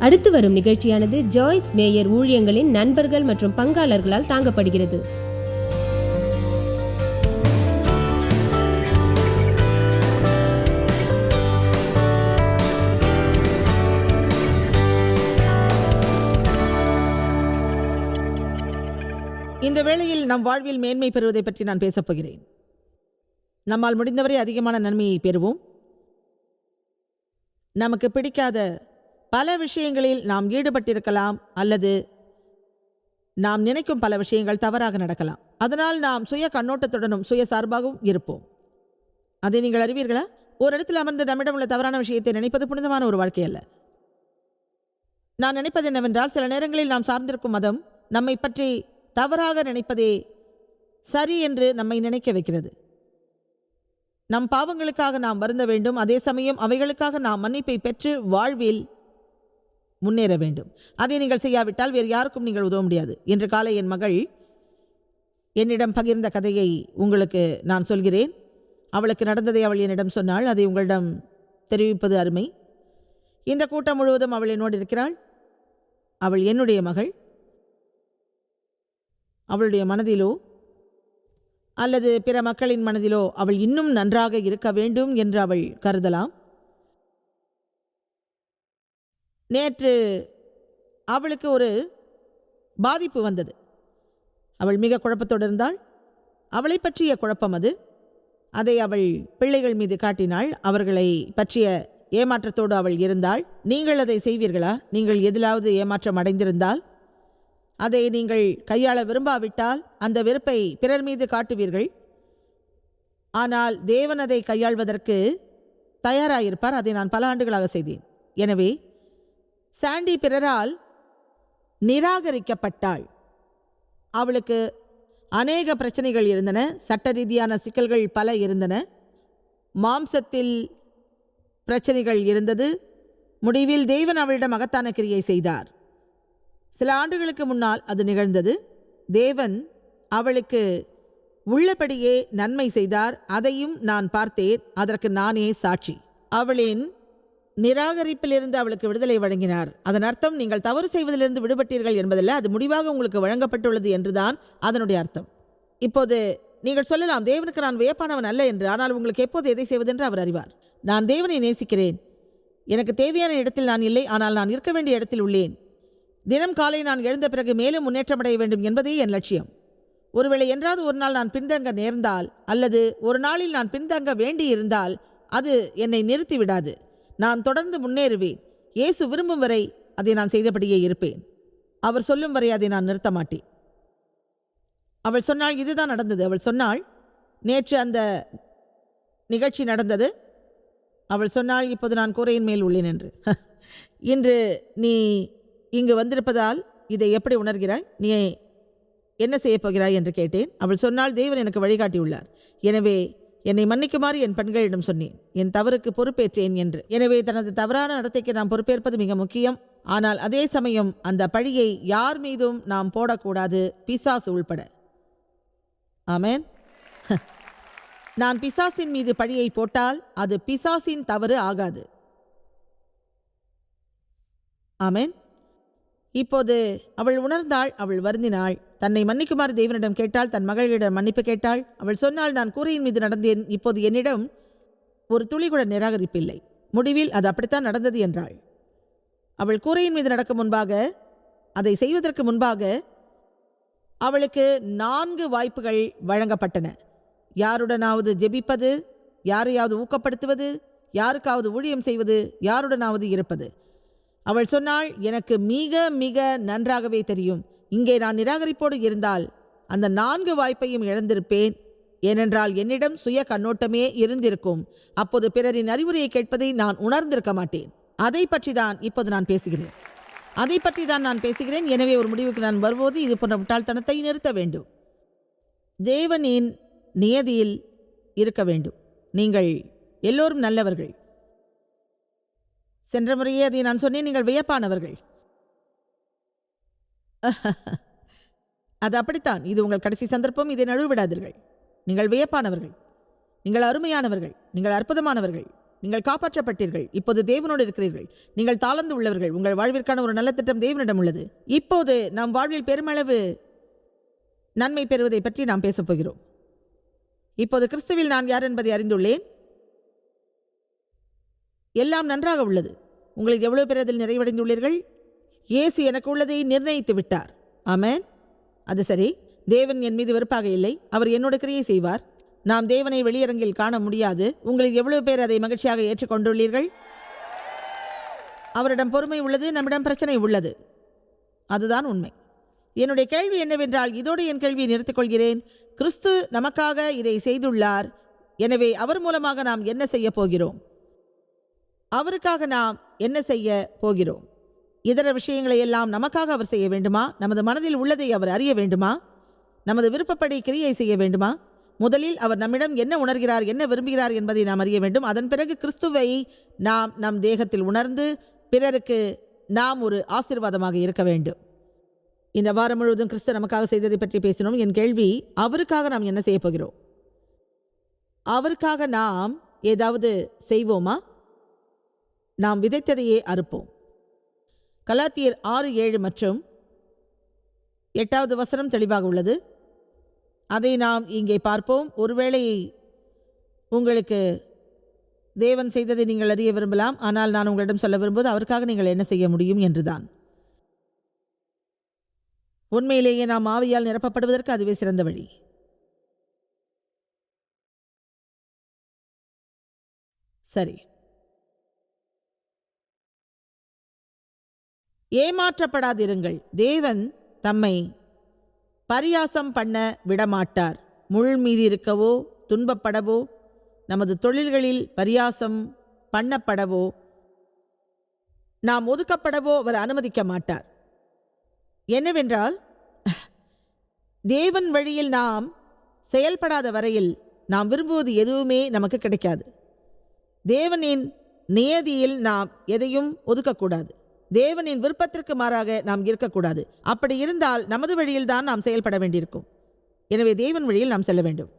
அடுத்து வரும் நிகழ்ச்சியானது ஜாய்ஸ் மேயர் ஊழியங்களின் நண்பர்கள் மற்றும் பங்காளர்களால் தாங்கப்படுகிறது. இந்த வேளையில் நம் வாழ்வில் மேன்மை பெறுவதை பற்றி நான் பேசப் போகிறேன். நம்மால் முடிந்தவரை அதிகமான நன்மையை பெறுவோம். நமக்கு பிடிக்காத பல விஷயங்களில் நாம் ஈடுபட்டிருக்கலாம் அல்லது நாம் நினைக்கும் பல விஷயங்கள் தவறாக நடக்கலாம். அதனால் நாம் சுய கண்ணோட்டத்துடனும் சுய சார்பாகவும் இருப்போம். அதை நீங்கள் அறிவீர்களா? ஒரு இடத்தில் அமர்ந்து நம்மிடம் உள்ள தவறான விஷயத்தை நினைப்பது புனிதமான ஒரு வாழ்க்கை அல்ல. நான் நினைப்பது என்னவென்றால் சில நேரங்களில் நாம் சார்ந்திருக்கும் மதம் நம்மை பற்றி தவறாக நினைப்பதே சரி என்று நம்மை நினைக்க வைக்கிறது. நம் பாவங்களுக்காக நாம் வருந்த வேண்டும். அதே சமயம் அவைகளுக்காக நாம் மன்னிப்பை பெற்று வாழ்வில் முன்னேற வேண்டும். அதை நீங்கள் செய்யாவிட்டால் வேறு யாருக்கும் நீங்கள் உதவ முடியாது. இன்று காலை என் மகள் என்னிடம் பகிர்ந்த கதையை உங்களுக்கு நான் சொல்கிறேன். அவளுக்கு நடந்ததை அவள் என்னிடம் சொன்னாள். அதை உங்களிடம் தெரிவிப்பது அருமை. இந்த கூட்டம் முழுவதும் அவள் என்னோடு இருக்கிறாள். அவள் என்னுடைய மகள். அவளுடைய மனதிலோ அல்லது பிற மக்களின் மனதிலோ அவள் இன்னும் நன்றாக இருக்க வேண்டும் என்று அவள் கருதலாம் நேற்று அவளுக்கு ஒரு பாதிப்பு வந்தது. அவள் மிக குழப்பத்தோடு இருந்தாள். அவளை பற்றிய குழப்பம் அது. அதை அவள் பிள்ளைகள் மீது காட்டினாள். அவர்களை பற்றிய ஏமாற்றத்தோடு அவள் இருந்தாள். நீங்கள் அதை செய்வீர்களா? நீங்கள் எதிலாவது ஏமாற்றம் அடைந்திருந்தால்? அதை நீங்கள் கையாள விரும்பாவிட்டால் அந்த வெறுப்பை பிறர் மீது காட்டுவீர்கள். ஆனால் தேவன் அதை கையாள்வதற்கு தயாராயிருப்பார். அதை நான் பல ஆண்டுகளாக செய்தேன். எனவே சாண்டி பிறரால் நிராகரிக்கப்பட்டாள். அவளுக்கு அநேக பிரச்சனைகள் இருந்தன. சட்ட ரீதியான சிக்கல்கள் பல இருந்தன. மாம்சத்தில் பிரச்சனைகள் இருந்தது. முடிவில் தேவன் அவளிடம் மகத்தான கிரியை செய்தார். சில ஆண்டுகளுக்கு முன்னால் அது நிகழ்ந்தது. தேவன் அவளுக்கு உள்ளபடியே நன்மை செய்தார். அதையும் நான் பார்த்தேன். அதற்கு நானே சாட்சி. அவளின் நிராகரிப்பிலிருந்து அவளுக்கு விடுதலை வழங்கினார். அதன் அர்த்தம் நீங்கள் தவறு செய்வதிலிருந்து விடுபட்டீர்கள் என்பதில் அது முடிவாக உங்களுக்கு வழங்கப்பட்டுள்ளது என்றுதான் அதனுடைய அர்த்தம். இப்போது நீங்கள் சொல்லலாம் தேவனுக்கு நான் வியப்பானவன் அல்ல என்று ஆனால் உங்களுக்கு எப்போது எதை செய்வதென்று அவர் அறிவார். நான் தேவனை நேசிக்கிறேன். எனக்கு தேவையான இடத்தில் நான் இல்லை ஆனால் நான் இருக்க வேண்டிய இடத்தில் உள்ளேன். தினம் காலை நான் எழுந்த பிறகு மேலும் முன்னேற்றமடைய வேண்டும் என்பதே என் லட்சியம். ஒருவேளை என்றாவது ஒரு நாள் நான் பின்தங்க நேர்ந்தால் அல்லது ஒரு நாளில் நான் பின்தங்க வேண்டியிருந்தால் அது என்னை நிறுத்திவிடாது. நான் தொடர்ந்து முன்னேறுவேன். இயேசு விரும்பும் வரை அதை நான் செய்தபடியே இருப்பேன். அவர் சொல்லும் வரை அதை நான் நிறுத்த மாட்டேன் அவள் சொன்னாள் இதுதான் நடந்தது. அவள் சொன்னாள் நேற்று அந்த நிகழ்ச்சி நடந்தது. அவள் சொன்னாள் இப்போது நான் கூரையின் மேல் உள்ளேன் என்று. இன்று நீ இங்கு வந்திருப்பதால் இதை எப்படி உணர்கிறாய்? நீ என்ன செய்யப் போகிறாய்? என்று கேட்டேன். அவள் சொன்னால் தேவன் எனக்கு வழிகாட்டியுள்ளார். எனவே என்னை மன்னிக்குமாறு என் பெண்களிடம் சொன்னேன். என் தவறுக்கு பொறுப்பேற்றேன் என்று. எனவே தனது தவறான நடத்தைக்கு நாம் பொறுப்பேற்பது மிக முக்கியம். ஆனால் அதே சமயம் அந்த பழியை யார் மீதும் நாம் போடக்கூடாது. பிசாசு உள்பட. ஆமேன். நான் பிசாசின் மீது பழியை போட்டால் அது பிசாசின் தவறு ஆகாது. ஆமேன். இப்போது அவள் உணர்ந்தாள் அவள் வருந்தினாள். தன்னை மன்னிக்குமாறு தேவனிடம் கேட்டாள் தன் மகளிடம் மன்னிப்பு கேட்டாள். அவள் சொன்னால் நான் கூரையின் மீது நடந்தேன். இப்போது என்னிடம் ஒரு துளி கூட நிராகரிப்பில்லை. முடிவில் அது அப்படித்தான் நடந்தது என்றாள். அவள் கூரையின் மீது நடக்கும் முன்பாக அதை செய்வதற்கு முன்பாக அவளுக்கு நான்கு வாய்ப்புகள் வழங்கப்பட்டன. யாருடனாவது ஜெபிப்பது யாரையாவது ஊக்கப்படுத்துவது யாருக்காவது ஊழியம் செய்வது யாருடனாவது இருப்பது. அவள் சொன்னாள் எனக்கு மிக மிக நன்றாகவே தெரியும். இங்கே நான் நிராகரிப்போடு இருந்தால் அந்த நான்கு வாய்ப்பையும் இழந்திருப்பேன். ஏனென்றால் என்னிடம் சுய கண்ணோட்டமே இருந்திருக்கும். அப்போது பிறரின் அறிவுரையை கேட்பதை நான் உணர்ந்திருக்க மாட்டேன். அதை பற்றி தான் இப்போது நான் பேசுகிறேன். அதை பற்றி தான் நான் பேசுகிறேன். எனவே ஒரு முடிவுக்கு நான் வருவது இது போன்ற முட்டாள்தனத்தை நிறுத்த வேண்டும். தேவனின் நியதியில் இருக்க வேண்டும். நீங்கள் எல்லோரும் நல்லவர்கள். சென்ற முறையே அதை நான் சொன்னேன் நீங்கள் வியப்பானவர்கள். அது அப்படித்தான். இது உங்கள் கடைசி சந்தர்ப்பம் இதை நழுவிடாதீர்கள். நீங்கள் வியப்பானவர்கள். நீங்கள் அருமையானவர்கள். நீங்கள் அற்புதமானவர்கள். நீங்கள் காப்பாற்றப்பட்டீர்கள். இப்போது தேவனோடு இருக்கிறீர்கள். நீங்கள் தாளந்து உள்ளவர்கள். உங்கள் வாழ்விற்கான ஒரு நல்ல திட்டம் தேவனிடம் உள்ளது. இப்போது நம் வாழ்வில் பெருமளவு நன்மை பெறுவதை பற்றி நாம் பேசப் போகிறோம். இப்போது கிறிஸ்துவில் நான் யார் என்பதை அறிந்துள்ளேன்? எல்லாம் நன்றாக உள்ளது. உங்களில் எவ்வளவு பேர் அதில் நிறைவடைந்துள்ளீர்கள்? இயேசு எனக்கு உள்ளதை நிர்ணயித்து விட்டார். ஆமேன். அது சரி. தேவன் என் மீது வெறுப்பாக இல்லை. அவர் என்னோட கிரியை செய்வார். நாம் தேவனை வெளியரங்கில் காண முடியாது. உங்களில் எவ்வளவு பேர் அதை மகிழ்ச்சியாக ஏற்றுக்கொண்டுள்ளீர்கள்? அவரிடம் பொறுமை உள்ளது நம்மிடம் பிரச்சனை உள்ளது. அதுதான் உண்மை. என்னுடைய கேள்வி என்னவென்றால் இதோடு என் கேள்வியை நிறுத்திக்கொள்கிறேன் கிறிஸ்து நமக்காக இதை செய்துள்ளார். எனவே அவர் மூலமாக நாம் என்ன செய்ய போகிறோம்? அவருக்காக நாம் என்ன செய்ய போகிறோம்? இதர விஷயங்களை எல்லாம் நமக்காக அவர் செய்ய வேண்டுமா? நமது மனதில் உள்ளதை அவர் அறிய வேண்டுமா? நமது விருப்பப்படி கிரியை செய்ய வேண்டுமா? முதலில் அவர் நம்மிடம் என்ன உணர்கிறார் என்ன விரும்புகிறார் என்பதை நாம் அறிய வேண்டும். அதன் பிறகு கிறிஸ்துவை நாம் நம் தேகத்தில் உணர்ந்து பிறருக்கு நாம் ஒரு ஆசீர்வாதமாக இருக்க வேண்டும். இந்த வாரம் முழுவதும் கிறிஸ்து நமக்காக செய்ததை பற்றி பேசினோம். என் கேள்வி அவருக்காக நாம் என்ன செய்ய போகிறோம்? அவருக்காக நாம் ஏதாவது செய்வோமா? நாம் விதைத்ததையே அறுப்போம். கலாத்தியர் ஆறு ஏழு மற்றும் எட்டாவது வசனம் தெளிவாக உள்ளது. அதை நாம் இங்கே பார்ப்போம். ஒருவேளை உங்களுக்கு தேவன் செய்ததை நீங்கள் அறிய விரும்பலாம். ஆனால் நான் உங்களிடம் சொல்ல விரும்புவது அவருக்காக நீங்கள் என்ன செய்ய முடியும் என்றுதான். உண்மையிலேயே நாம் ஆவியால் நிரப்பப்படுவதற்கு அதுவே சிறந்த வழி. சரி. ஏமாற்றப்படாதிருங்கள். தேவன் தம்மை பரியாசம் பண்ண விடமாட்டார். முள் மீதி இருக்கவோ துன்பப்படவோ நமது தொழில்களில் பரியாசம் பண்ணப்படவோ நாம் ஒதுக்கப்படவோ அவர் அனுமதிக்க மாட்டார். என்னவென்றால் தேவன் வழியில் நாம் செயல்படாத வரையில் நாம் விரும்புவது எதுவுமே நமக்கு கிடைக்காது. தேவனின் நியதியில் நாம் எதையும் ஒதுக்கக்கூடாது. தேவனின் விருப்பத்திற்கு மாறாக நாம் இருக்கக்கூடாது. அப்படி இருந்தால் நமது வழியில் தான் நாம் செயல்பட வேண்டியிருக்கும். எனவே தேவன் வழியில் நாம் செல்ல வேண்டும்.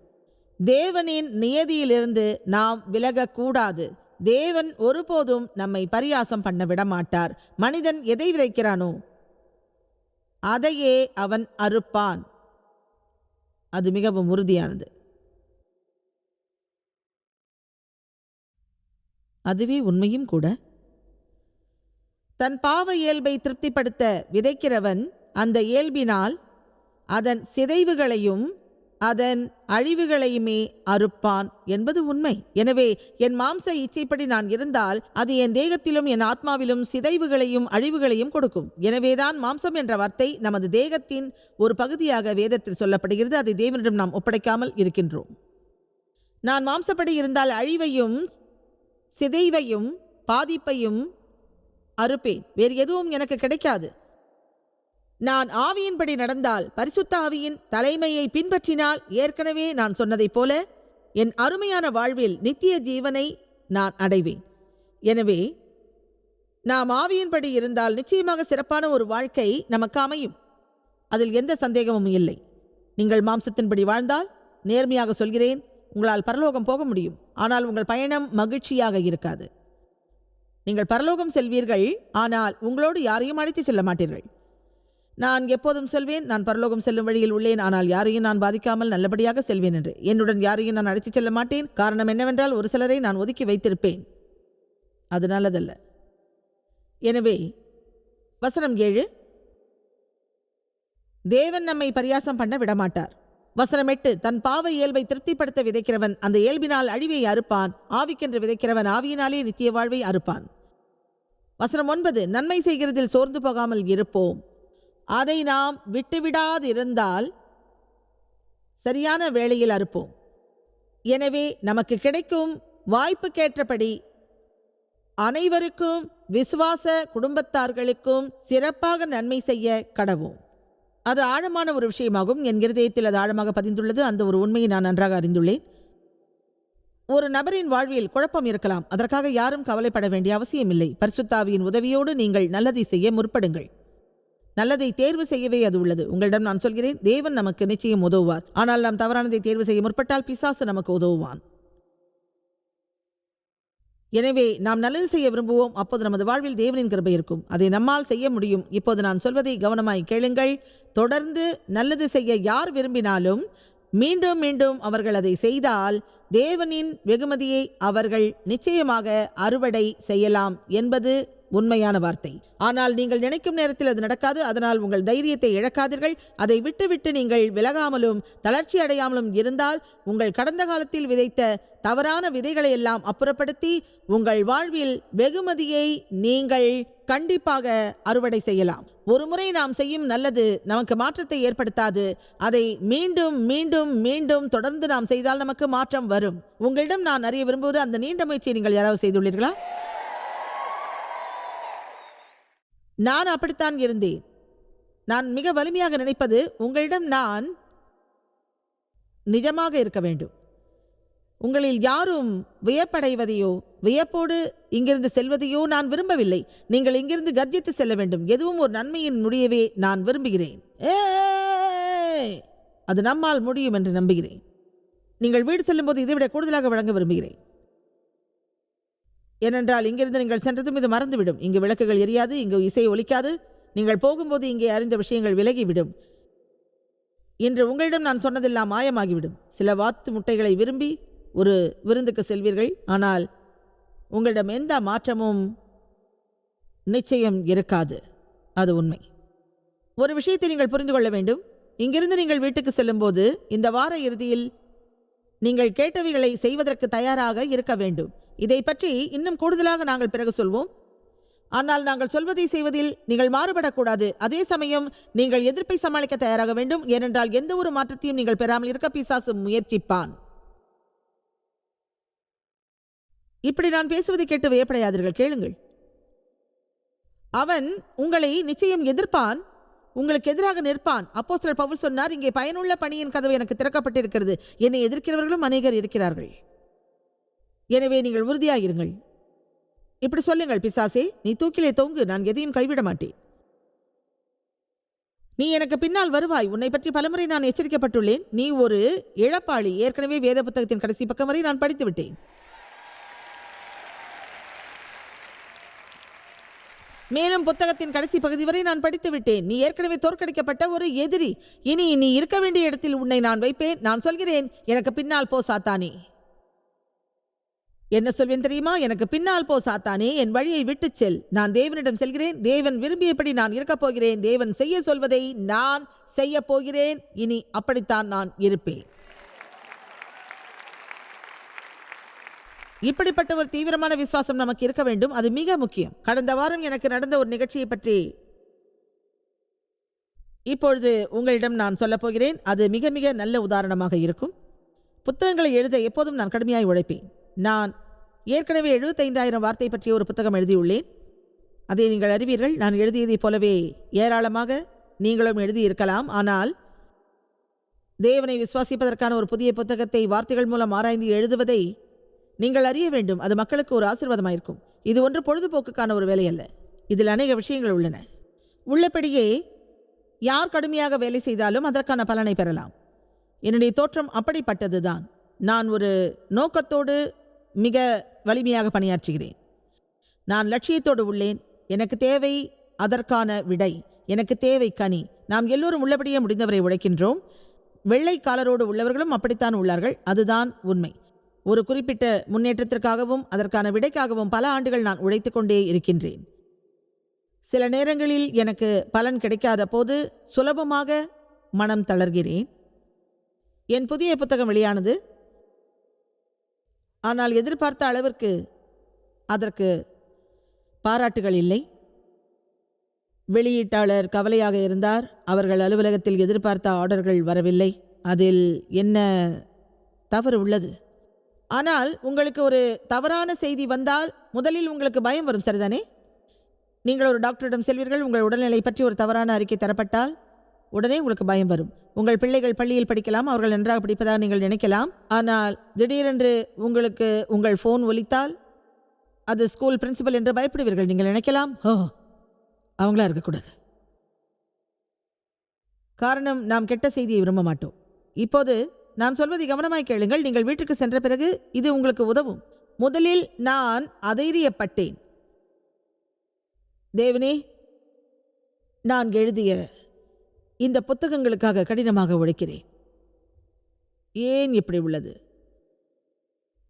தேவனின் நியதியிலிருந்து நாம் விலகக்கூடாது. தேவன் ஒருபோதும் நம்மை பரியாசம் பண்ண விடமாட்டார். மனிதன் எதை விதைக்கிறானோ அதையே அவன் அறுப்பான். அது மிகவும் உறுதியானது. அதுவே உண்மையும் கூட. தன் பாவ இயல்பை திருப்திப்படுத்த விதைக்கிறவன் அந்த இயல்பினால் அதன் சிதைவுகளையும் அதன் அழிவுகளையுமே அறுப்பான் என்பது உண்மை. எனவே என் மாம்ச இச்சைப்படி நான் இருந்தால் அது என் தேகத்திலும் என் ஆத்மாவிலும் சிதைவுகளையும் அழிவுகளையும் கொடுக்கும். எனவேதான் மாம்சம் என்ற வார்த்தை நமது தேகத்தின் ஒரு பகுதியாக வேதத்தில் சொல்லப்படுகிறது. அதை தேவனிடம் நாம் ஒப்படைக்காமல் இருக்கின்றோம். நான் மாம்சப்படி இருந்தால் அழிவையும் சிதைவையும் பாதிப்பையும் அறுப்பேன். வேறு எதுவும் எனக்கு கிடைக்காது. நான் ஆவியின்படி நடந்தால் பரிசுத்த ஆவியின் தலைமையை பின்பற்றினால் ஏற்கனவே நான் சொன்னதைப் போல என் அருமையான வாழ்வில் நித்திய ஜீவனை நான் அடைவேன். எனவே நாம் ஆவியின்படி இருந்தால் நிச்சயமாக சிறப்பான ஒரு வாழ்க்கை நமக்கு அமையும். அதில் எந்த சந்தேகமும் இல்லை. நீங்கள் மாம்சத்தின்படி வாழ்ந்தால் நேர்மையாக சொல்கிறேன் உங்களால் பரலோகம் போக முடியும். ஆனால் உங்கள் பயணம் மகிழ்ச்சியாக இருக்காது. நீங்கள் பரலோகம் செல்வீர்கள் ஆனால் உங்களோடு யாரையும் அழைத்து செல்ல மாட்டீர்கள். நான் எப்போதும் சொல்வேன் நான் பரலோகம் செல்லும் வழியில் உள்ளேன் ஆனால் யாரையும் நான் பாதிக்காமல் நல்லபடியாக செல்வேன் என்று. என்னுடன் யாரையும் நான் அழைத்துச் செல்ல மாட்டேன். காரணம் என்னவென்றால் ஒரு சிலரை நான் ஒதுக்கி வைத்திருப்பேன். அது நல்லதல்ல. எனவே வசனம் ஏழு. தேவன் நம்மை பரியாசம் பண்ண விடமாட்டார். வசனமெட்டு தன் பாவ இயல்பை திருப்திப்படுத்த விதைக்கிறவன் அந்த இயல்பினால் அழிவை அறுப்பான். ஆவிக்கென்று விதைக்கிறவன் ஆவியினாலே நித்திய வாழ்வை அறுப்பான். வசனம் ஒன்பது நன்மை செய்கிறதில் சோர்ந்து போகாமல் இருப்போம். அதை நாம் விட்டுவிடாதிருந்தால் சரியான வேளையில் அறுப்போம். எனவே நமக்கு கிடைக்கும் வாய்ப்புக்கேற்றபடி அனைவருக்கும் விசுவாச குடும்பத்தார்களுக்கும் சிறப்பாக நன்மை செய்ய கடவோம் அது ஆழமான ஒரு விஷயமாகும் என் இருதயத்தில் அது ஆழமாக பதிந்துள்ளது. அந்த ஒரு உண்மையை நான் நன்றாக அறிந்துள்ளேன். ஒரு நபரின் வாழ்வில் குழப்பம் இருக்கலாம். அதற்காக யாரும் கவலைப்பட வேண்டிய அவசியமில்லை. பரிசுத்தாவியின் உதவியோடு நீங்கள் நல்லதை செய்ய முற்படுங்கள். நல்லதை தேர்வு செய்யவே அது உள்ளது. உங்களிடம் நான் சொல்கிறேன் தேவன் நமக்கு நிச்சயம் உதவுவார். ஆனால் நாம் தவறானதை தேர்வு செய்ய முற்பட்டால் பிசாசு நமக்கு உதவுவான். எனவே நாம் நல்லது செய்ய விரும்புவோம். அப்போது நமது வாழ்வில் தேவனின் கிருபை இருக்கும். அதை நம்மால் செய்ய முடியும். இப்போது நான் சொல்வதை கவனமாய் கேளுங்கள். தொடர்ந்து நல்லது செய்ய யார் விரும்பினாலும் மீண்டும் மீண்டும் அவர்கள் அதை செய்தால் தேவனின் வெகுமதியை அவர்கள் நிச்சயமாக அறுவடை செய்யலாம் என்பது உண்மையான வார்த்தை. ஆனால் நீங்கள் நினைக்கும் நேரத்தில் அது நடக்காது. அதனால் உங்கள் தைரியத்தை இழக்காதீர்கள். அதை விட்டுவிட்டு நீங்கள் விலகாமலும் தளர்ச்சி அடையாமலும் இருந்தால் உங்கள் கடந்த காலத்தில் விதைத்த தவறான விதைகளை எல்லாம் அப்புறப்படுத்தி உங்கள் வாழ்வில் வெகுமதியை நீங்கள் கண்டிப்பாக அறுவடை செய்யலாம். ஒருமுறை நாம் செய்யும் நல்லது நமக்கு மாற்றத்தை ஏற்படுத்தாது. அதை மீண்டும் மீண்டும் மீண்டும் தொடர்ந்து நாம் செய்தால் நமக்கு மாற்றம் வரும். உங்களிடம் நான் அறிய விரும்புவது அந்த நீண்ட முயற்சியை நீங்கள் யாராவது செய்துள்ளீர்களா? நான் அப்படித்தான் இருந்தேன். நான் மிக வலிமையாக நினைப்பது உங்களிடம் நான் நிஜமாக இருக்க வேண்டும். உங்களில் யாரும் வியப்படைவதையோ வியப்போடு இங்கிருந்து செல்வதையோ நான் விரும்பவில்லை. நீங்கள் இங்கிருந்து கர்ஜித்து செல்ல வேண்டும். எதுவும் ஒரு நன்மையின் முடியவே நான் விரும்புகிறேன். அது நம்மால் முடியும் என்று நம்புகிறேன். நீங்கள் வீடு செல்லும்போது இதைவிட கூடுதலாக வழங்க விரும்புகிறேன். ஏனென்றால் இங்கிருந்து நீங்கள் சென்றதும் இது மறந்துவிடும். இங்கு விளக்குகள் எரியாது இங்கு இசை ஒலிக்காது. நீங்கள் போகும்போது இங்கே அறிந்த விஷயங்கள் விலகிவிடும். இன்று உங்களிடம் நான் சொன்னதெல்லாம் மாயமாகிவிடும். சில வாத்து முட்டைகளை விரும்பி ஒரு விருந்துக்கு செல்வீர்கள். ஆனால் உங்களிடம் எந்த மாற்றமும் நிச்சயம் இருக்காது. அது உண்மை. ஒரு விஷயத்தை நீங்கள் புரிந்து கொள்ள வேண்டும். இங்கிருந்து நீங்கள் வீட்டுக்கு செல்லும்போது இந்த வார இறுதியில் நீங்கள் கேட்டவைகளை செய்வதற்கு தயாராக இருக்க வேண்டும். இதை பற்றி இன்னும் கூடுதலாக நாங்கள் பிறகு சொல்வோம். ஆனால் நாங்கள் சொல்வதை செய்வதில் நீங்கள் மாறுபடக்கூடாது. அதே சமயம் நீங்கள் எதிர்ப்பை சமாளிக்க தயாராக வேண்டும். ஏனென்றால் எந்த ஒரு மாற்றத்தையும் நீங்கள் பெறாமல் இருக்க பிசாசு முயற்சிப்பான். இப்படி நான் பேசுவதை கேட்டு வியப்படையாதீர்கள். கேளுங்கள். அவன் உங்களை நிச்சயம் எதிர்ப்பான். உங்களுக்கு எதிராக நிற்பான். அப்போ சிலர் பவுல் சொன்னார் இங்கே பயனுள்ள பணியின் கதவு எனக்கு திறக்கப்பட்டிருக்கிறது. என்னை எதிர்க்கிறவர்களும் அநேகர் இருக்கிறார்கள். எனவே நீங்கள் உறுதியாயிருங்கள். இப்படி சொல்லுங்கள் பிசாசே. நீ தூக்கிலே தொங்கு நான் எதையும் கைவிட மாட்டேன். நீ எனக்கு பின்னால் வருவாய். உன்னை பற்றி பலமுறை நான் எச்சரிக்கப்பட்டுள்ளேன். நீ ஒரு இழப்பாளி ஏற்கனவே வேத புத்தகத்தின் கடைசி பக்கம் வரை நான் படித்து விட்டேன். மேலும் புத்தகத்தின் கடைசி பகுதி வரை நான் படித்து விட்டேன். நீ ஏற்கனவே தோற்கடிக்கப்பட்ட ஒரு எதிரி. இனி நீ இருக்க வேண்டிய இடத்தில் உன்னை நான் வைப்பேன். நான் சொல்கிறேன் எனக்கு பின்னால் போ சாத்தானே. என்ன சொல்வேன் தெரியுமா? எனக்கு பின்னால் போ சாத்தானே என் வழியை விட்டுச் செல். நான் தேவனிடம் செல்கிறேன் தேவன் விரும்பியபடி நான் இருக்கப் போகிறேன் தேவன் செய்ய சொல்வதை நான் செய்ய போகிறேன். இனி அப்படித்தான் நான் இருப்பேன். இப்படிப்பட்ட ஒரு தீவிரமான விசுவாசம் நமக்கு இருக்க வேண்டும். அது மிக முக்கியம். கடந்த வாரம் எனக்கு நடந்த ஒரு நிகழ்ச்சியை பற்றி இப்பொழுது உங்களிடம் நான் சொல்லப் போகிறேன். அது மிக மிக நல்ல உதாரணமாக இருக்கும். புத்தகங்களை எழுத எப்போதும் நான் கடுமையாய் உழைப்பேன். நான் ஏற்கனவே எழுபத்தைந்தாயிரம் வார்த்தை பற்றிய ஒரு புத்தகம் எழுதியுள்ளேன். அதை நீங்கள் அறிவீர்கள். நான் எழுதியதைப் போலவே ஏராளமாக நீங்களும் எழுதியிருக்கலாம். ஆனால் தேவனை விசுவாசிப்பதற்கான ஒரு புதிய புத்தகத்தை வார்த்தைகள் மூலம் ஆராய்ந்து எழுதுவதை நீங்கள் அறிய வேண்டும். அது மக்களுக்கு ஒரு ஆசீர்வாதமாயிருக்கும். இது ஒன்று பொழுதுபோக்குக்கான ஒரு வேலை அல்ல. இதில் அநேக விஷயங்கள் உள்ளன. உள்ளபடியே யார் கடுமையாக வேலை செய்தாலும் அதற்கான பலனை பெறலாம். என்னுடைய தோற்றம் அப்படிப்பட்டதுதான். நான் ஒரு நோக்கத்தோடு மிக வலிமையாக பணியாற்றுகிறேன். நான் லட்சியத்தோடு உள்ளேன். எனக்கு தேவை அதற்கான விடை. எனக்கு தேவை கனி. நாம் எல்லோரும் உள்ளபடியே முடிந்தவரை உழைக்கின்றோம். வெள்ளை காலரோடு உள்ளவர்களும் அப்படித்தான் உள்ளார்கள். அதுதான் உண்மை. ஒரு குறிப்பிட்ட முன்னேற்றத்திற்காகவும் அதற்கான விடைக்காகவும் பல ஆண்டுகள் நான் உழைத்துக்கொண்டே இருக்கின்றேன். சில நேரங்களில் எனக்கு பலன் கிடைக்காத போது சுலபமாக மனம் தளர்கிறேன். என் புதிய புத்தகம் வெளியானது ஆனால் எதிர்பார்த்த அளவிற்கு அதற்கு பாராட்டுகள் இல்லை. வெளியீட்டாளர் கவலையாக இருந்தார். அவர்கள் அலுவலகத்தில் எதிர்பார்த்த ஆர்டர்கள் வரவில்லை. அதில் என்ன தவறு உள்ளது? ஆனால் உங்களுக்கு ஒரு தவறான செய்தி வந்தால் முதலில் உங்களுக்கு பயம் வரும் சரிதானே? நீங்கள் ஒரு டாக்டரிடம் செல்வீர்கள். உங்கள் உடல்நிலை பற்றி ஒரு தவறான அறிக்கை தரப்பட்டால் உடனே உங்களுக்கு பயம் வரும். உங்கள் பிள்ளைகள் பள்ளியில் படிக்கலாம் அவர்கள் நன்றாக படிப்பதாக நீங்கள் நினைக்கலாம். ஆனால் திடீரென்று உங்களுக்கு உங்கள் ஃபோன் ஒலித்தால் அது ஸ்கூல் பிரின்சிபல் என்று பயப்படுவீர்கள். நீங்கள் நினைக்கலாம் ஓ அவங்களா இருக்கக்கூடாது. காரணம் நாம் கெட்ட செய்தியை விரும்ப மாட்டோம். இப்போது நான் சொல்வதை கவனமாய் கேளுங்கள். நீங்கள் வீட்டுக்கு சென்ற பிறகு இது உங்களுக்கு உதவும். முதலில் நான் அதைரியப்பட்டேன் தேவனே நான் எழுதிய இந்த புத்தகங்களுக்காக கடினமாக உழைக்கிறேன். ஏன் இப்படி உள்ளது?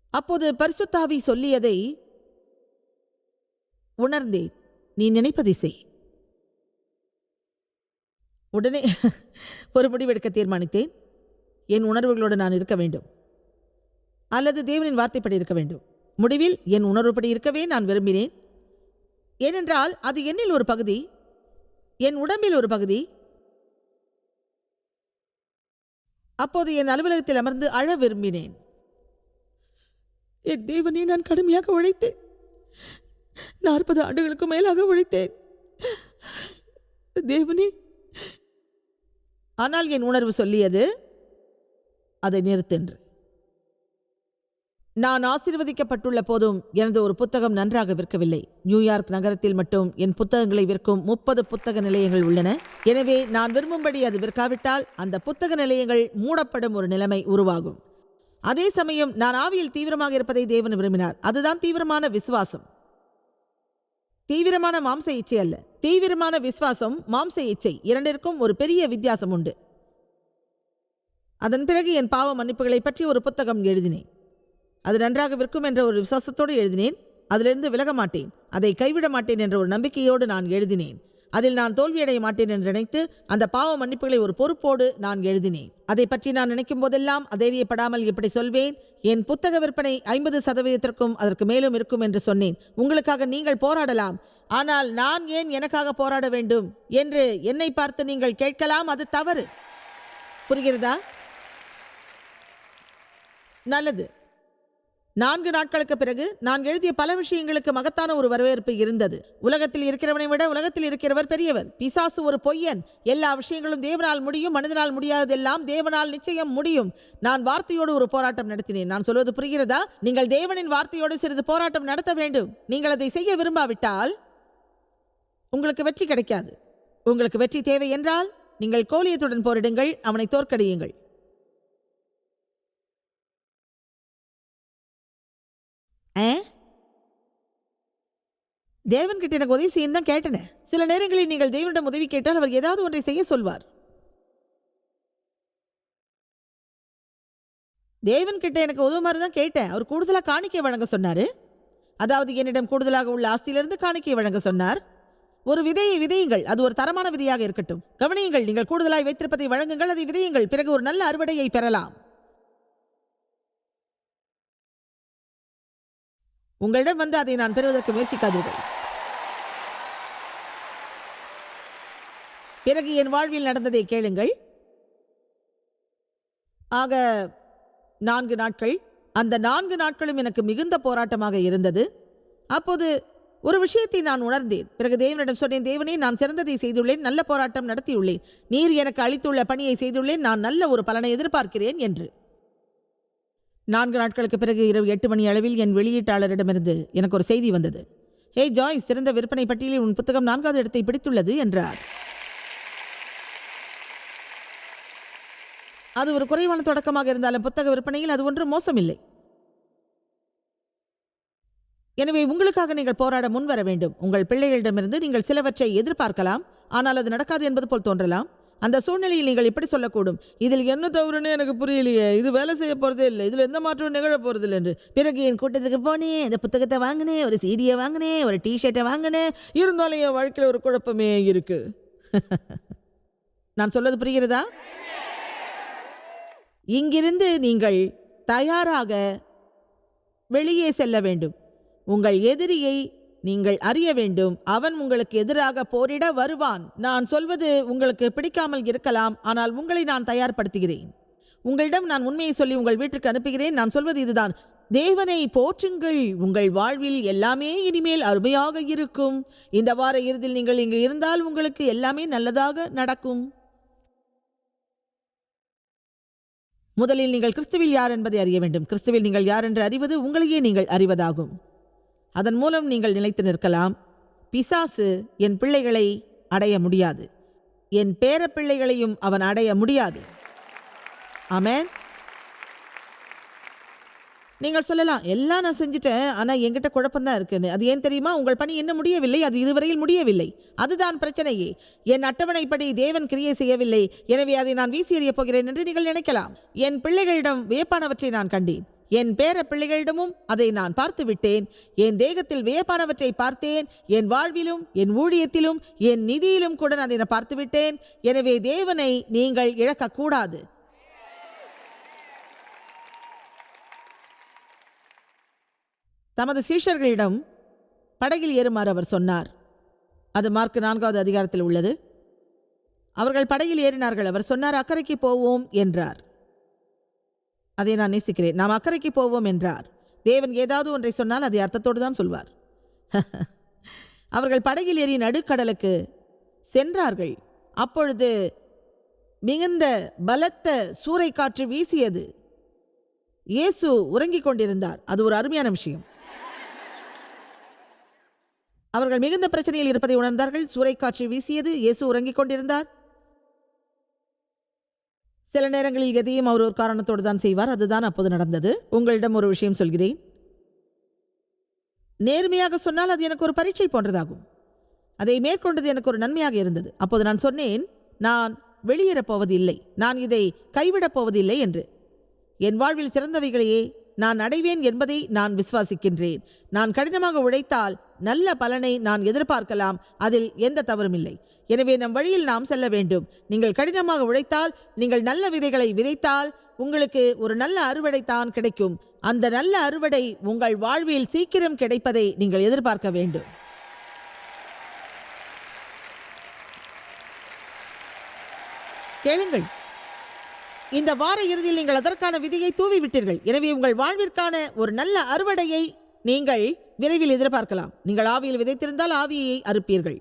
அப்போது பரிசுத்தாவி சொல்லியதை உணர்ந்தேன். நீ நினைப்பதை செய். உடனே ஒரு முடிவெடுக்க தீர்மானித்தேன். என் உணர்வுகளோடு நான் இருக்க வேண்டும். அல்லது தேவனின் வார்த்தைப்படி இருக்க வேண்டும். முடிவில் என் உணர்வுப்படி இருக்கவே நான் விரும்பினேன். ஏனென்றால் அது என்னில் ஒரு பகுதி என் உடம்பில் ஒரு பகுதி அப்போது என் அலுவலகத்தில் அமர்ந்து அழ விரும்பினேன். என் தேவனே நான் கடுமையாக உழைத்தேன். நாற்பது ஆண்டுகளுக்கு மேலாக உழைத்தேன். தேவனே. ஆனால் என் உணர்வு சொல்லியது அதை நிறுத்தென்று. நான் ஆசிர்வதிக்கப்பட்டுள்ள போதும் எனது ஒரு புத்தகம் நன்றாக விற்கவில்லை. நியூயார்க் நகரத்தில் மட்டும் என் புத்தகங்களை விற்கும் முப்பது புத்தக நிலையங்கள் உள்ளன. எனவே நான் விரும்பும்படி அது விற்காவிட்டால் அந்த புத்தக நிலையங்கள் மூடப்படும் ஒரு நிலைமை உருவாகும். அதே சமயம் நான் ஆவியில் தீவிரமாக இருப்பதை தேவன் விரும்பினார். அதுதான் தீவிரமான விசுவாசம். தீவிரமான மாம்ச இச்சை அல்ல. தீவிரமான விசுவாசம் மாம்ச இச்சை இரண்டிற்கும் ஒரு பெரிய வித்தியாசம் உண்டு. அதன் பிறகு என் பாவ மன்னிப்புகளை பற்றி ஒரு புத்தகம் எழுதினேன். அது நன்றாக விற்கும் என்ற ஒரு விசுவாசத்தோடு எழுதினேன். அதிலிருந்து விலக மாட்டேன் அதை கைவிட மாட்டேன் என்ற ஒரு நம்பிக்கையோடு நான் எழுதினேன். அதில் நான் தோல்வியடைய மாட்டேன் என்று நினைத்து அந்த பாவ மன்னிப்புகளை ஒரு பொறுப்போடு நான் எழுதினேன். அதை பற்றி நான் நினைக்கும் போதெல்லாம் அதைரியப்படாமல் இப்படி சொல்வேன். என் புத்தக விற்பனை ஐம்பது சதவீதத்திற்கும் அதற்கு மேலும் இருக்கும் என்று சொன்னேன். உங்களுக்காக நீங்கள் போராடலாம். ஆனால் நான் ஏன் எனக்காக போராட வேண்டும்? என்று என்னை பார்த்து நீங்கள் கேட்கலாம். அது தவறு. புரிகிறதா? நல்லது. நான்கு நாட்களுக்கு பிறகு நான் எழுதிய பல விஷயங்களுக்கு மகத்தான ஒரு வரவேற்பு இருந்தது. உலகத்தில் இருக்கிறவனை விட உலகத்தில் இருக்கிறவர் பெரியவர். பிசாசு ஒரு பொய்யன். எல்லா விஷயங்களும் தேவனால் முடியும் மனிதனால் முடியாததெல்லாம் தேவனால் நிச்சயம் முடியும். நான் வார்த்தையோடு ஒரு போராட்டம் நடத்தினேன். நான் சொல்வது புரிகிறதா? நீங்கள் தேவனின் வார்த்தையோடு சிறிது போராட்டம் நடத்த வேண்டும். நீங்கள் அதை செய்ய விரும்பாவிட்டால் உங்களுக்கு வெற்றி கிடைக்காது. உங்களுக்கு வெற்றி தேவை என்றால் நீங்கள் கோலியத்துடன் போரிடுங்கள் அவனை தோற்கடியுங்கள். தேவன்கிட்ட எனக்கு உதவி செய்யும் தான் கேட்டேனே. சில நேரங்களில் நீங்கள் தேவனிடம் உதவி கேட்டால் அவர் ஏதாவது ஒன்றை செய்ய சொல்வார். தேவன் கிட்ட எனக்கு உதவுமாறு தான் கேட்டேன். அவர் கூடுதலாக காணிக்கை வழங்க சொன்னார். அதாவது என்னிடம் கூடுதலாக உள்ள ஆஸ்தியிலிருந்து காணிக்கை வழங்க சொன்னார். ஒரு விதையை விதையுங்கள். அது ஒரு தரமான விதையாக இருக்கட்டும். கவனியுங்கள் நீங்கள் கூடுதலாய் வைத்திருப்பதை வழங்குங்கள். அதை விதையுங்கள். பிறகு ஒரு நல்ல அறுவடையை பெறலாம். உங்களிடம் வந்து அதை நான் பெறுவதற்கு முயற்சிக்காதீர்கள். பிறகு என் வாழ்வில் நடந்ததை கேளுங்கள். ஆக நான்கு நாட்கள். அந்த நான்கு நாட்களும் எனக்கு மிகுந்த போராட்டமாக இருந்தது. அப்போது ஒரு விஷயத்தை நான் உணர்ந்தேன். பிறகு தேவனிடம் சொன்னேன் தேவனே நான் சிறந்ததை செய்துள்ளேன் நல்ல போராட்டம் நடத்தியுள்ளேன். நீர் எனக்கு அளித்துள்ள பணியை செய்துள்ளேன் நான் நல்ல ஒரு பலனை எதிர்பார்க்கிறேன் என்று. நான்கு நாட்களுக்கு பிறகு இரவு எட்டு மணி அளவில் என் வெளியீட்டாளரிடமிருந்து எனக்கு ஒரு செய்தி வந்தது. ஹே ஜாய் சிறந்த விற்பனை பட்டியலில் உன் புத்தகம் நான்காவது இடத்தை பிடித்துள்ளது என்றார். அது ஒரு குறைவான தொடக்கமாக இருந்தாலும் புத்தக விற்பனையில் அது ஒன்றும் மோசமில்லை. எனவே உங்களுக்காக நீங்கள் போராட முன்வர வேண்டும். உங்கள் பிள்ளைகளிடமிருந்து நீங்கள் சிலவற்றை எதிர்பார்க்கலாம். ஆனால் அது நடக்காது என்பது போல் தோன்றலாம். அந்த சூழ்நிலையில் நீங்கள் இப்படி சொல்லக்கூடும். இதில் என்ன தவறுன்னு எனக்கு புரியலையே. இது வேலை செய்ய போகிறதே இல்லை. இதில் எந்த மாற்றமும் நிகழ போகிறதில்லை என்று. பிறகு என் கூட்டத்துக்கு போனேன். இந்த புத்தகத்தை வாங்கினேன். ஒரு சீடியை வாங்கினேன். ஒரு டிஷர்ட்டை வாங்கினேன். இருந்தாலும் என் வாழ்க்கையில் ஒரு குழப்பமே இருக்குது நான் சொல்வது புரிகிறதா? இங்கிருந்து நீங்கள் தயாராக வெளியே செல்ல வேண்டும். உங்கள் எதிரியை நீங்கள் அறிய வேண்டும். அவன் உங்களுக்கு எதிராக போரிட வருவான். நான் சொல்வது உங்களுக்கு பிடிக்காமல் இருக்கலாம். ஆனால் உங்களை நான் தயார்படுத்துகிறேன். உங்களிடம் நான் உண்மையை சொல்லி உங்கள் வீட்டிற்கு அனுப்புகிறேன். நான் சொல்வது இதுதான். தேவனை போற்றுங்கள். உங்கள் வாழ்வில் எல்லாமே இனிமேல் அருமையாக இருக்கும். இந்த வார இறுதியில் நீங்கள் இங்கு இருந்தால் உங்களுக்கு எல்லாமே நல்லதாக நடக்கும். முதலில் நீங்கள் கிறிஸ்துவில் யார் என்பதை அறிய வேண்டும். கிறிஸ்துவில் நீங்கள் யார் என்று அறிவது உங்களையே நீங்கள் அறிவதாகும். அதன் மூலம் நீங்கள் நிலைத்து நிற்கலாம். பிசாசு என் பிள்ளைகளை அடைய முடியாது. என் பேர பிள்ளைகளையும் அவன் அடைய முடியாது. ஆமென். நீங்கள் சொல்லலாம் எல்லாம் நான் செஞ்சுட்டேன் ஆனால் என்கிட்ட குழப்பம்தான் இருக்குன்னு. அது ஏன் தெரியுமா? உங்கள் பணி என்ன முடியவில்லை அது இதுவரையில் முடியவில்லை. அதுதான் பிரச்சனையே. என் அட்டவணைப்படி தேவன் கிரியை செய்யவில்லை. எனவே அதை நான் வீசி எறியப் போகிறேன் என்று நீங்கள் நினைக்கலாம். என் பிள்ளைகளிடம் வியப்பானவற்றை நான் கண்டேன். என் பேர பிள்ளைகளிடமும் அதை நான் பார்த்து விட்டேன். என் தேகத்தில் வியப்பானவற்றை பார்த்தேன். என் வாழ்விலும் என் ஊழியத்திலும் என் நிதியிலும் கூட நான் அதை பார்த்து விட்டேன். எனவே தேவனை நீங்கள் இழக்கக்கூடாது. தமது சீஷர்களிடம் படகில் ஏறுமாறு அவர் சொன்னார். அது மார்க் நான்காவது அதிகாரத்தில் உள்ளது. அவர்கள் படகில் ஏறினார்கள். அவர் சொன்னார் அக்கறைக்கு போவோம் என்றார். அதை நான் நேசிக்கிறேன். நாம் அக்கறைக்கு போவோம் என்றார். தேவன் ஏதாவது ஒன்றை சொன்னால் அதை அர்த்தத்தோடு தான் சொல்வார். அவர்கள் படகில் ஏறி நடுக்கடலுக்கு சென்றார்கள். அப்பொழுது மிகுந்த பலத்த சூறைக்காற்று வீசியது. இயேசு உறங்கிக் கொண்டிருந்தார். அது ஒரு அருமையான விஷயம். அவர்கள் மிகுந்த பிரச்சனையில் இருப்பதை உணர்ந்தார்கள். சூறைக்காற்று வீசியது. இயேசு உறங்கிக் கொண்டிருந்தார். சில நேரங்களில் எதையும் அவர் ஒரு காரணத்தோடு தான் செய்வார். அதுதான் அப்போது நடந்தது. உங்களிடம் ஒரு விஷயம் சொல்கிறேன். நேர்மையாக சொன்னால் அது எனக்கு ஒரு பரீட்சை போன்றதாகும். அதை மேற்கொண்டது எனக்கு ஒரு நன்மையாக இருந்தது. அப்போது நான் சொன்னேன் நான் வெளியேறப் போவதில்லை. நான் இதை கைவிடப் போவதில்லை என்று. என் வாழ்வில் சிறந்தவைகளையே நான் அடைவேன் என்பதை நான் விசுவாசிக்கின்றேன். நான் கடினமாக உழைத்தால் நல்ல பலனை நான் எதிர்பார்க்கலாம். அதில் எந்த தவறும் இல்லை. எனவே நம் வழியில் நாம் செல்ல வேண்டும். நீங்கள் கடினமாக உழைத்தால் நீங்கள் நல்ல விதைகளை விதைத்தால் உங்களுக்கு ஒரு நல்ல அறுவடை தான் கிடைக்கும். அந்த நல்ல அறுவடை உங்கள் வாழ்வில் சீக்கிரம் கிடைப்பதை நீங்கள் எதிர்பார்க்க வேண்டும். கேளுங்கள். இந்த வார இறுதியில் நீங்கள் அதற்கான விதியை தூவி விட்டீர்கள் எனவே உங்கள் வாழ்விற்கான ஒரு நல்ல அறுவடையை நீங்கள் விரைவில் எதிர்பார்க்கலாம். நீங்கள் ஆவியில் விதைத்திருந்தால் ஆவியை அறுப்பீர்கள்.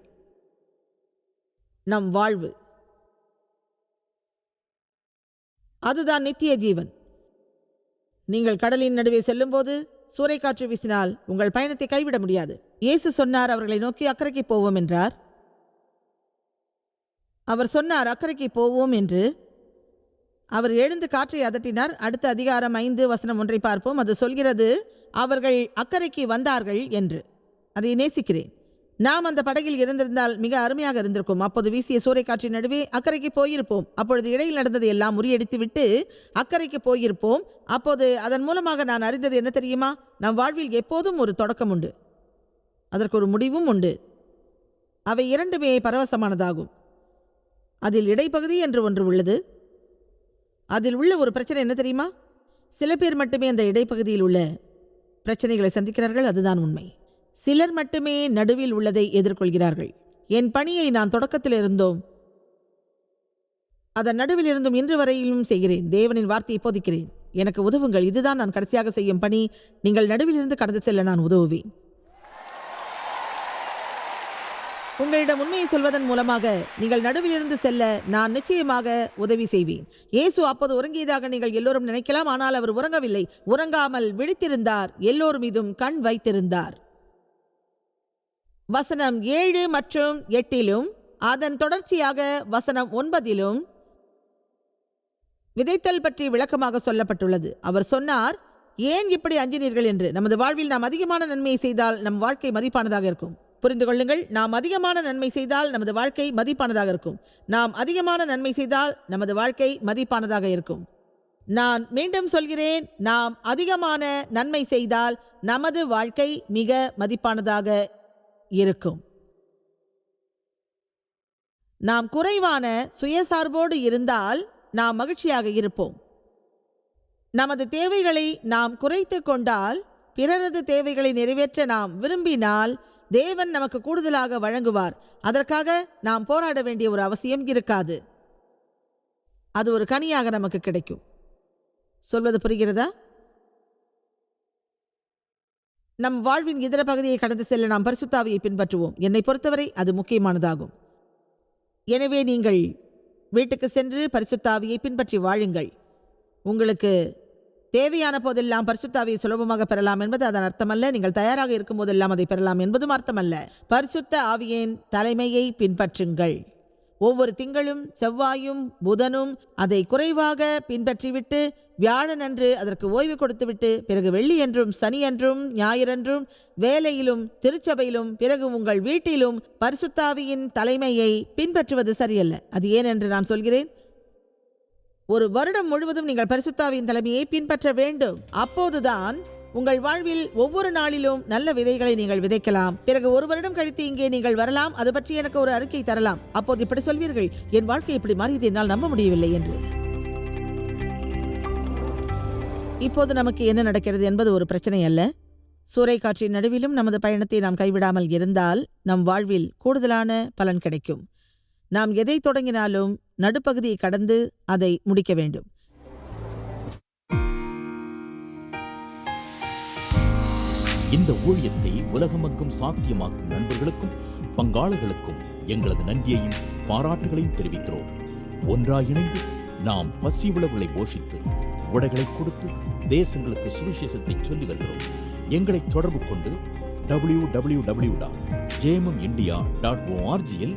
நம் வாழ்வு. அதுதான் நித்திய ஜீவன். நீங்கள் கடலின் நடுவே செல்லும்போது சூறைக்காற்று வீசினால் உங்கள் பயணத்தை கைவிட முடியாது. இயேசு சொன்னார் அவர்களை நோக்கி அக்கறைக்கு போவோம் என்றார். அவர் சொன்னார் அக்கறைக்கு போவோம் என்று அவர் எழுந்து காற்றை அதட்டினார். அடுத்த அதிகாரம் ஐந்து வசனம் ஒன்றை பார்ப்போம். அது சொல்கிறது அவர்கள் அக்கறைக்கு வந்தார்கள் என்று. அதை நேசிக்கிறேன். நாம் அந்த படகில் இருந்திருந்தால் மிக அருமையாக இருந்திருக்கும். அப்போது வீசிய சூறைக்காற்றின் நடுவே அக்கறைக்கு போயிருப்போம். அப்பொழுது இடையில் நடந்ததை எல்லாம் முறியடித்துவிட்டு அக்கறைக்கு போயிருப்போம். அப்போது அதன் மூலமாக நான் அறிந்தது என்ன தெரியுமா? நம் வாழ்வில் எப்போதும் ஒரு தொடக்கம் உண்டு. அதற்கு ஒரு முடிவும் உண்டு. அவை இரண்டுமே பரவசமானதாகும். அதில் இடைப்பகுதி என்று ஒன்று உள்ளது. அதில் உள்ள ஒரு பிரச்சனை என்ன தெரியுமா? சில பேர் மட்டுமே அந்த இடைப்பகுதியில் உள்ள பிரச்சனைகளை சந்திக்கிறார்கள் அதுதான் உண்மை. சிலர் மட்டுமே நடுவில் உள்ளதை எதிர்கொள்கிறார்கள். என் பணியை நான் தொடக்கத்தில் இருந்தோம். அதன் நடுவில் இருந்தும் இன்று வரையிலும் செய்கிறேன். தேவனின் வார்த்தையை போதிக்கிறேன். எனக்கு உதவுங்கள். இதுதான் நான் கடைசியாக செய்யும் பணி. நீங்கள் நடுவிலிருந்து கடந்து செல்ல நான் உதவுவேன். உங்களிடம் உண்மையை சொல்வதன் மூலமாக நீங்கள் நடுவிலிருந்து செல்ல நான் நிச்சயமாக உதவி செய்வேன். இயேசு அப்போது உறங்கியதாக நீங்கள் எல்லோரும் நினைக்கலாம். ஆனால் அவர் உறங்கவில்லை. உறங்காமல் விழித்திருந்தார். எல்லோர் மீதும் கண் வைத்திருந்தார். வசனம் ஏழு மற்றும் எட்டிலும் அதன் தொடர்ச்சியாக வசனம் ஒன்பதிலும் விதைத்தல் பற்றி விளக்கமாக சொல்லப்பட்டுள்ளது. அவர் சொன்னார் ஏன் இப்படி அஞ்சினீர்கள் என்று? நமது வாழ்வில் நாம் அதிகமான நன்மையை செய்தால் நம் வாழ்க்கை மதிப்பானதாக இருக்கும். புரிந்து கொள்ளுங்கள். நாம் அதிகமான நன்மை செய்தால் நமது வாழ்க்கை மதிப்பானதாக இருக்கும். நாம் அதிகமான நன்மை செய்தால் நமது வாழ்க்கை மதிப்பானதாக இருக்கும். நான் மீண்டும் சொல்கிறேன். நாம் அதிகமான நன்மை செய்தால் நமது வாழ்க்கை மிக மதிப்பானதாக இருக்கும். நாம் குறைவான சுயசார்போடு இருந்தால் நாம் மகிழ்ச்சியாக இருப்போம். நமது தேவைகளை நாம் குறைத்து கொண்டால் பிறரது தேவைகளை நிறைவேற்ற நாம் விரும்பினால் தேவன் நமக்கு கூடுதலாக வழங்குவார். அதற்காக நாம் போராட வேண்டிய ஒரு அவசியம் இருக்காது. அது ஒரு கனியாக நமக்கு கிடைக்கும். சொல்வது புரிகிறதா? நம் வாழ்வின் இதர பகுதியை கடந்து செல்ல நாம் பரிசுத்தாவியை பின்பற்றுவோம். என்னை பொறுத்தவரை அது முக்கியமானதாகும். எனவே நீங்கள் வீட்டுக்கு சென்று பரிசுத்தாவியை பின்பற்றி வாழுங்கள். உங்களுக்கு தேவையான போதெல்லாம் பரிசுத்தாவியை சுலபமாக பெறலாம் என்பது அதன் அர்த்தமல்ல. நீங்கள் தயாராக இருக்கும் போதெல்லாம் அதை பெறலாம் என்பதும் அர்த்தமல்ல. பரிசுத்த ஆவியின் தலைமையை பின்பற்றுங்கள். ஒவ்வொரு திங்களும் செவ்வாயும் புதனும் அதை குறைவாக பின்பற்றிவிட்டு வியாழனன்று அதற்கு ஓய்வு கொடுத்துவிட்டு பிறகு வெள்ளியன்றும் சனியன்றும் ஞாயிறன்றும் வேலையிலும் திருச்சபையிலும் பிறகு உங்கள் வீட்டிலும் பரிசுத்தாவியின் தலைமையை பின்பற்றுவது சரியல்ல. அது ஏன் என்று நான் சொல்கிறேன். ஒரு வருடம் முழுவதும் நீங்கள் பரிசுத்தாவின் தலைமையை பின்பற்ற வேண்டும். அப்போதுதான் உங்கள் வாழ்வில் ஒவ்வொரு நாளிலும் நல்ல விதைகளை நீங்கள் விதைக்கலாம். பிறகு ஒரு வருடம் கழித்து இங்கே நீங்கள் வரலாம். அது பற்றி எனக்கு ஒரு அறிக்கை தரலாம். அப்போது இப்படி சொல்வீர்கள். என் வாழ்க்கை இப்படி மாறியது என்னால் நம்ப முடியவில்லை என்று. இப்போது நமக்கு என்ன நடக்கிறது என்பது ஒரு பிரச்சனை அல்ல. சூறைக்காற்றின் நடுவிலும் நமது பயணத்தை நாம் கைவிடாமல் இருந்தால் நம் வாழ்வில் கூடுதலான பலன் கிடைக்கும். நாம் எதை தொடங்கினாலும் நடுப்பகுதியை கடந்து அதை முடிக்க வேண்டும். இந்த ஊழியத்தை உலகமெங்கும் சாத்தியமாக்கும் நண்பர்களுக்கும் பங்காளர்களுக்கும் எங்களது நன்றியையும் பாராட்டுகளையும் தெரிவிக்கிறோம். ஒன்றாய் இணைந்து நாம் பசி உழவுகளை போஷித்து உடைகளை கொடுத்து தேசங்களுக்கு சுவிசேஷத்தை சொல்லி வருகிறோம். எங்களை தொடர்பு கொண்டு டபிள்யூ டபிள்யூ டபிள்யூ டாட் ஜேமம் இந்தியா டாட் ஓஆர்ஜியில்